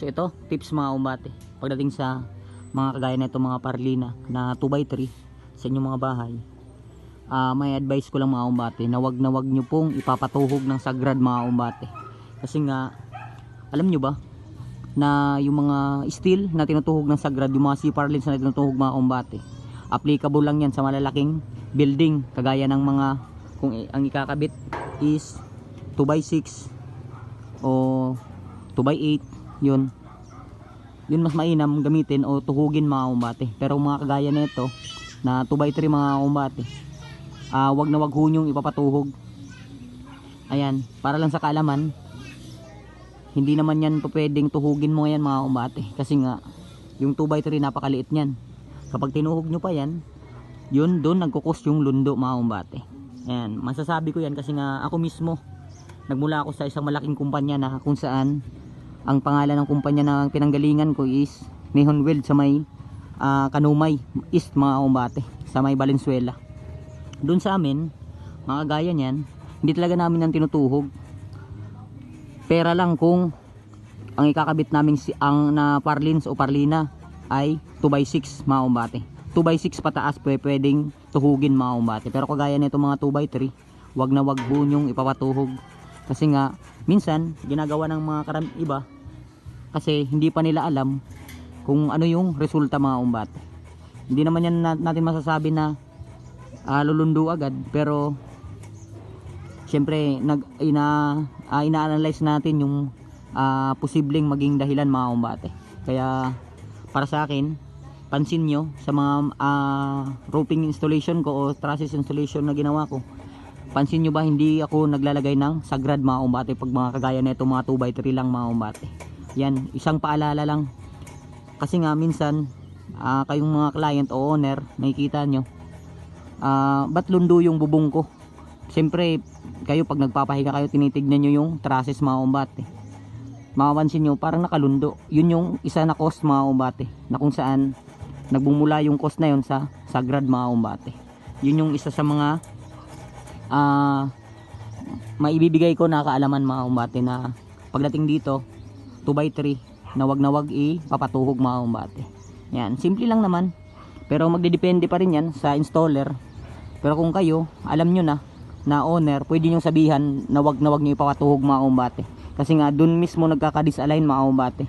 So ito, tips mga umbate. Pagdating sa mga kagaya na ito mga parlina na 2x3 sa inyong mga bahay. ah may advice ko lang mga umbate na wag na wag nyo pong ipapatuhog ng sagrad mga umbate. Kasi nga, alam nyo ba, na yung mga steel na tinutuhog ng sagrad, yung mga C-parlins na tinutuhog mga umbate, applicable lang yan sa malalaking building, kagaya ng mga, kung ang ikakabit is 2x6 o 2x8, yun. Yun mas mainam gamitin o tuhugin mga umbate. Pero mga kagaya nito na 2x3 mga umbate, ah wag na wag ho ipapatuhog. Ayan, para lang sa kaalaman, hindi naman yan pwedeng tuhugin mo yan mga umbate. Kasi nga, yung 2x3 napakaliit niyan. Kapag tinuhog nyo pa yan, yun doon nagkukos yung lundo mga umbate. Ayan, masasabi ko yan kasi nga ako mismo, nagmula ako sa isang malaking kumpanya na kung saan ang pangalan ng kumpanya na pinanggalingan ko is Nihon Weld sa may ah, Kanumay East mga umbate sa may Valenzuela. Doon sa amin mga gaya niyan hindi talaga namin ang tinutuhog. Pera lang kung ang ikakabit namin si ang na parlins o parlina ay 2x6 mga umbate 2x6 pataas pwe- pwedeng tuhugin mga umbate pero kagaya nito mga 2x3 wag na wag po nyong ipapatuhog kasi nga minsan ginagawa ng mga karam iba kasi hindi pa nila alam kung ano yung resulta mga umbate hindi naman yan na- natin masasabi na ah, lulundo agad pero syempre nag ina ah, ina-analyze natin yung ah, posibleng maging dahilan mga umbate kaya para sa akin pansin nyo sa mga ah, roofing installation ko o trusses installation na ginawa ko pansin nyo ba hindi ako naglalagay ng sagrad mga umbate. Pag mga kagaya nito mga 2x3 lang mga umbate. Yan isang paalala lang. Kasi nga minsan ah, kayong mga client o owner nakikita nyo ah ba't lundo yung bubong ko? Siyempre kayo pag nagpapahinga kayo tinitignan nyo yung trusses mga umbate. Makapansin nyo parang nakalundo. Yun yung isa na cost mga umbate na kung saan nagbumula yung cost na yun sa sagrad mga umbate. Yun yung isa sa mga ah maibibigay ko na kaalaman mga umbate na pagdating dito 2x3 na wag na wag ipapatuhog mga umbate. Yan simple lang naman. Pero magdedepende pa rin yan sa installer. Pero kung kayo alam nyo na na owner pwede nyo sabihan na wag na wag nyo ipapatuhog mga umbate. Kasi nga dun mismo nagkakadisalign mga umbate.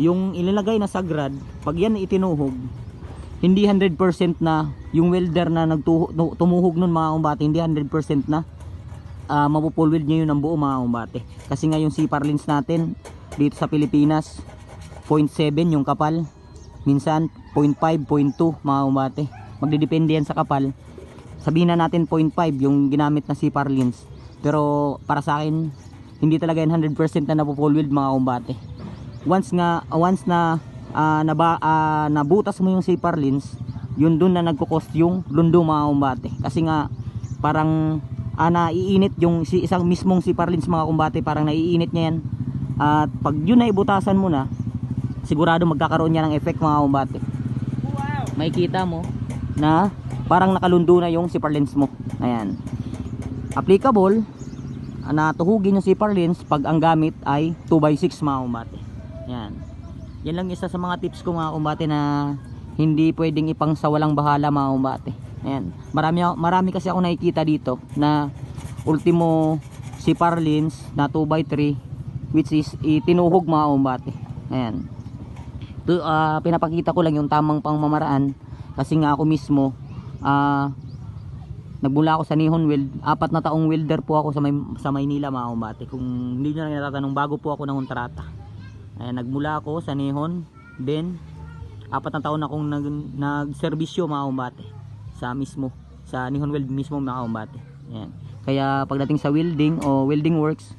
Yung ilalagay na sagrad pag yan itinuhog hindi 100% na yung welder na nagtuhog tumuhog nun mga umbate hindi 100% na uh, mapupulwid nyo yun ng buo mga umbate. Kasi nga yung CPAR lens natin dito sa Pilipinas 0.7 yung kapal. Minsan 0.5, 0.2 mga umbate. Magdidepende yan sa kapal. Sabihin na natin 0.5 yung ginamit na CPAR lens. Pero para sa akin hindi talaga yan 100% na napupulwid mga umbate. Once nga once na ah, naba, ah, nabutas mo yung CPAR lens yun dun na nagko-cost yung lundo mga umbate kasi nga parang ah, naiinit yung si isang mismong CPAR lens mga kumbate parang naiinit niya yan. At pag yun na ibutasan mo na sigurado magkakaroon niya ng effect mga kumbate. Makikita mo na parang nakalundo na yung CPAR lens mo. Ayan. Applicable ah, na tuhugin yung CPAR lens pag ang gamit ay 2x6 mga kumbate. Yan yan lang isa sa mga tips ko mga kumbate na hindi pwedeng ipang sa walang bahala mga kumbate ayan. Marami, marami kasi ako nakikita dito na ultimo CPAR lens na 2x3 which is itinuhog mga kumbate ayan. To, ah, pinapakita ko lang yung tamang pangmamaraan kasi nga ako mismo ah nagmula ako sa Nihon Weld apat na taong welder po ako sa, may, sa Maynila mga kumbate kung hindi nyo na natatanong bago po ako ng kontrata Ayan, nagmula ako sa Nihon. Then apat na taon akong nag, nagserbisyo mga kumbate sa mismo sa Nihon Weld mismo mga kumbate Ayan. kaya pagdating sa welding o welding works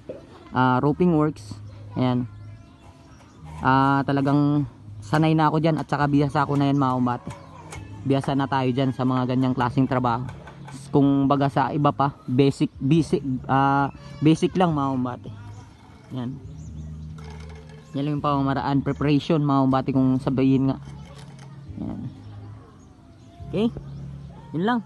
ah, roofing works ayan. Ah talagang sanay na ako dyan at saka biyasa ako na yan mga kumbate biyasa na tayo dyan sa mga ganyang klaseng trabaho. Kung baga sa iba pa basic basic ah, basic lang mga kumbate yan yan lang yung pamamaraan preparation mga kumbate kung sabihin nga. Yan. Okay? Yun lang